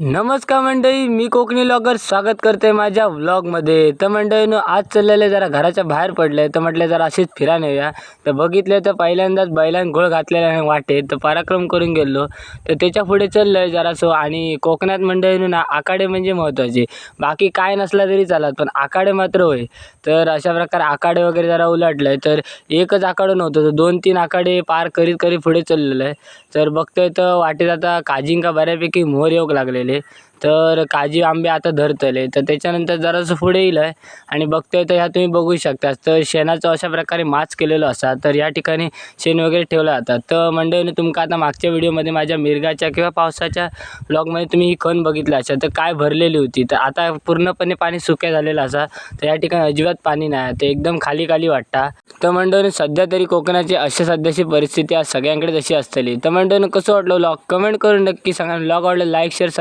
नमस्कार मंडळी मी कोकणी लॉगर स्वागत करते माझ्या व्लॉगमध्ये. तर मंडळीनं आज चाललेले जरा घराच्या बाहेर पडले तर म्हटलं जरा अशीच फिरा नेऊया तर बघितले तर पहिल्यांदाच बैलांनी घोळ घातलेला आहे वाटेत तर पराक्रम करून गेलो. तर त्याच्या पुढे चाललं आहे जरासं आणि कोकणात मंडळीनं ना आकाडे म्हणजे महत्त्वाचे. बाकी काय नसला तरी चालत पण आकाडे मात्र होय. तर अशा प्रकारे आकाडे वगैरे जरा उलटलं आहे तर एकच आकाडं नव्हतं तर दोन तीन आकाडे पार करीत करीत पुढे चाललेलं आहे. तर बघतोय तर वाटेत आता काजिंका बऱ्यापैकी मोहर येऊक लागलेले. तर काजी आंबे आता धरतले. तर त्याच्यानंतर जरासं पुढे येईल आहे आणि बघतोय तर ह्या तुम्ही बघू शकता तर शेणाचं अशा प्रकारे माच केलेलं असा. तर या ठिकाणी शेण वगैरे ठेवलं जातात. तर मंडळीने तुमका आता मागच्या व्हिडिओमध्ये माझ्या मिरगाच्या किंवा पावसाच्या ब्लॉगमध्ये तुम्ही ही खण बघितलं असा तर काय भरलेली होती? तर आता पूर्णपणे पाणी सुक्या झालेलं असा. तर या ठिकाणी अजिबात पाणी नाही ते एकदम खाली खाली वाटता. तर मंडळीने सध्या तरी कोकणाची अशी सध्याची परिस्थिती आज सगळ्यांकडे जशी असतली तर मंडळीने कसं वाटलं ब्लॉग कमेंट करून नक्की सांगा. ब्लॉग आवडलं लाईक शेअर सबस्क्राईब